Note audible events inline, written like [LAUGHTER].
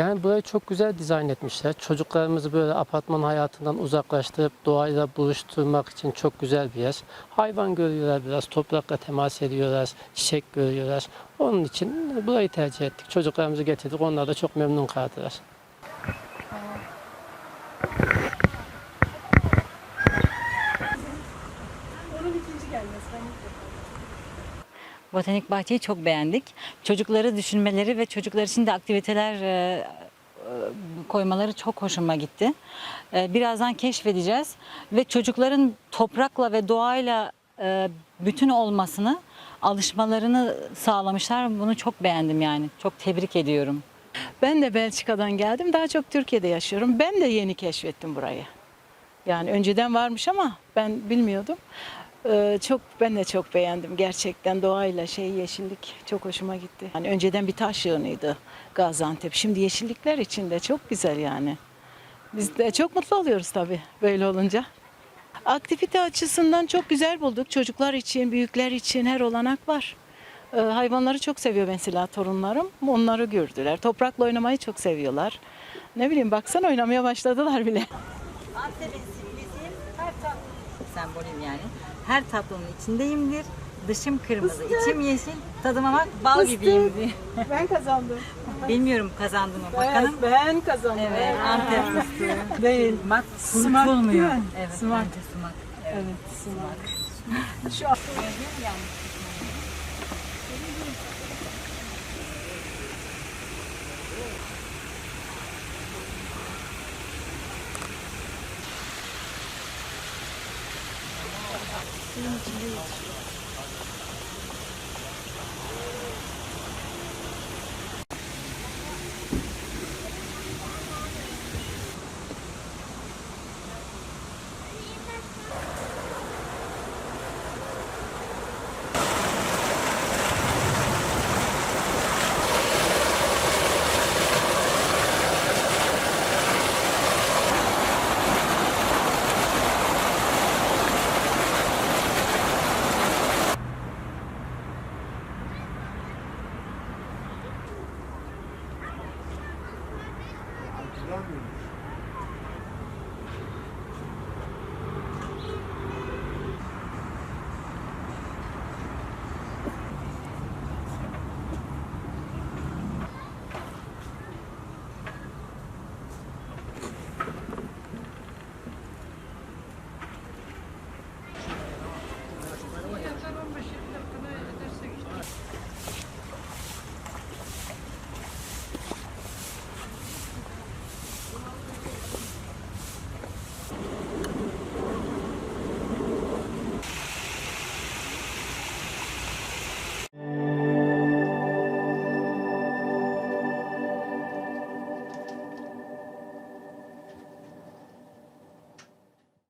Yani burayı çok güzel dizayn etmişler. Çocuklarımızı böyle apartman hayatından uzaklaştırıp doğayla buluşturmak için çok güzel bir yer. Hayvan görüyorlar biraz, toprakla temas ediyorlar, çiçek görüyorlar. Onun için burayı tercih ettik. Çocuklarımızı getirdik, onlar da çok memnun kaldılar. Botanik bahçeyi çok beğendik. Çocukları düşünmeleri ve çocuklar için de aktiviteler e, e, koymaları çok hoşuma gitti. E, birazdan keşfedeceğiz ve çocukların toprakla ve doğayla bütün olmasını, alışmalarını sağlamışlar. Bunu çok beğendim yani. Çok tebrik ediyorum. Ben de Belçika'dan geldim. Daha çok Türkiye'de yaşıyorum. Ben de yeni keşfettim burayı. Yani önceden varmış ama ben bilmiyordum. Ee, çok ben de çok beğendim gerçekten doğayla şey yeşillik çok hoşuma gitti. Yani önceden bir taş yığınıydı Gaziantep. Şimdi yeşillikler içinde çok güzel yani. Biz de çok mutlu oluyoruz tabii böyle olunca. Aktivite açısından çok güzel bulduk. Çocuklar için, büyükler için her olanak var. Ee, hayvanları çok seviyor mesela torunlarım. Onları gördüler. Toprakla oynamayı çok seviyorlar. Ne bileyim baksan oynamaya başladılar bile. Antep'in simgesiyim. Her sembolüm yani. Her tatlının içindeyimdir. Dışım kırmızı, içim yeşil, tadıma bak bal gibiyim diye. Ben kazandım. Bilmiyorum kazandım mı bakalım. ben kazandım. Evet, Antep [LAUGHS] fıstığı. Değil. Bak Sumak mi? Evet, Sumak. bence sumak. Evet, sumak. Şu an 11時。görmüyoruz.